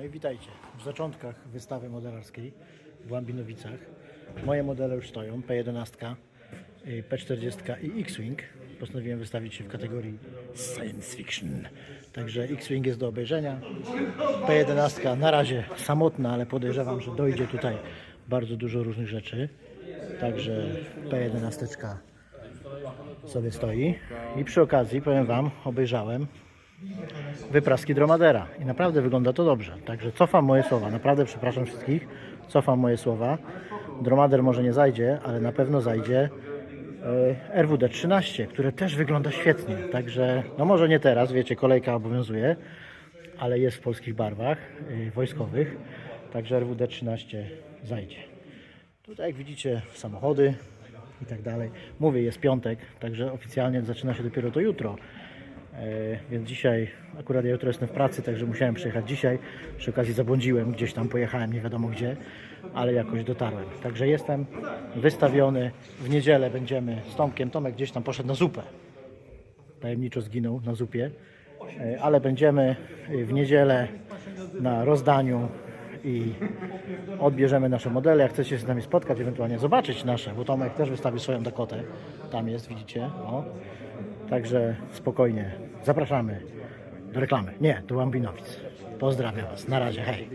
No i witajcie w zaczątkach wystawy modelarskiej w Łambinowicach. Moje modele już stoją, P11, y, P40 i X-Wing. Postanowiłem wystawić się w kategorii Science Fiction. Także X-Wing jest do obejrzenia. P11 na razie samotna, ale podejrzewam, że dojdzie tutaj bardzo dużo różnych rzeczy. Także P11 sobie stoi. I przy okazji powiem Wam, obejrzałem wypraski dromadera i naprawdę wygląda to dobrze. Także cofam moje słowa, naprawdę przepraszam wszystkich, cofam moje słowa. Dromader może nie zajdzie, ale na pewno zajdzie e, RWD 13, które też wygląda świetnie. Także, no może nie teraz, wiecie, kolejka obowiązuje, ale jest w polskich barwach e, wojskowych. Także RWD 13 zajdzie. Tutaj jak widzicie samochody i tak dalej. Mówię, jest piątek, także oficjalnie zaczyna się dopiero to jutro. E, Więc dzisiaj, akurat ja jutro jestem w pracy, także musiałem przyjechać dzisiaj. Przy okazji zabłądziłem, gdzieś tam pojechałem, nie wiadomo gdzie, ale jakoś dotarłem. Także jestem wystawiony. W niedzielę będziemy z Tomkiem. Tomek gdzieś tam poszedł na zupę. Tajemniczo zginął na zupie. E, Ale będziemy e, w niedzielę na rozdaniu i odbierzemy nasze modele. Jak chcecie się z nami spotkać, ewentualnie zobaczyć nasze, bo Tomek też wystawił swoją Dakotę. Tam jest, widzicie. O. Także spokojnie. Zapraszamy do reklamy. Nie, do Łambinowic. Pozdrawiam Was. Na razie. Hej.